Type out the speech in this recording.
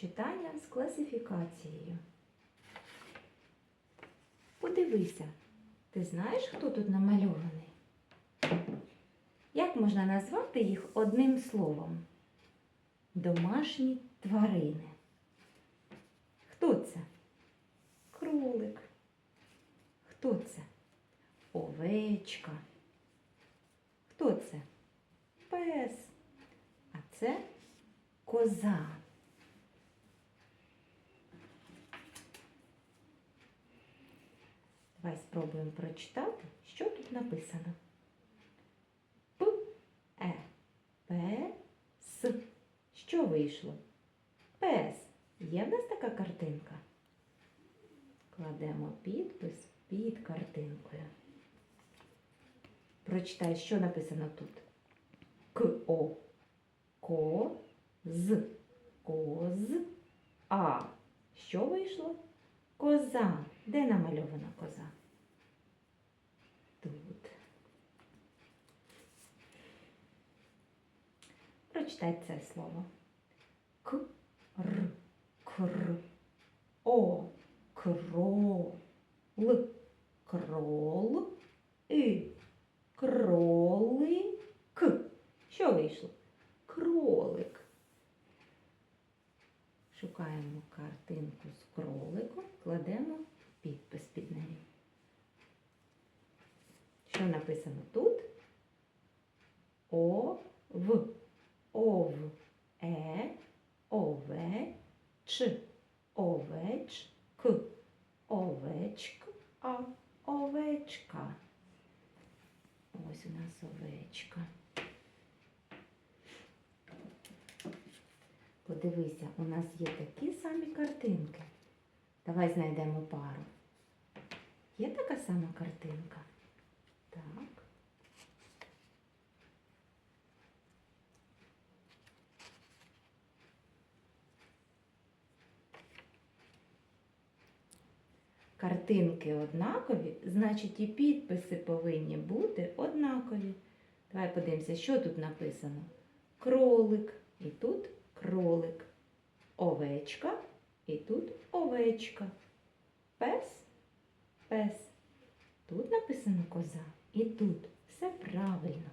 Читання з класифікацією. Подивися, ти знаєш, хто тут намальований? Як можна назвати їх одним словом? Домашні тварини. Хто це? Кролик. Хто це? Овечка. Хто це? Пес. А це коза. Давай спробуємо прочитати, що тут написано. П, Е, П, С. Що вийшло? Пес. Є в нас така картинка? Кладемо підпис під картинкою. Прочитай, що написано тут. К-о. Ко, з. Коз. А. Що вийшло? Коза. Де намальована коза? Тут. Прочитай це слово. К, р, кр, о, крол, крол, и, кролик. Що вийшло? Кролик. Шукаємо картинку з кроликом, кладемо підпис під нею. Що написано тут? О, в, ч, овеч, к, овечк, а, овечка. Ось у нас овечка. Подивися, у нас є такі самі картинки. Давай знайдемо пару. Є така сама картинка? Так. Картинки однакові, значить і підписи повинні бути однакові. Давай подивимося, що тут написано. Кролик, і тут кролик. Овечка, і тут овечка. Пес, пес. Тут написано коза, і тут все правильно.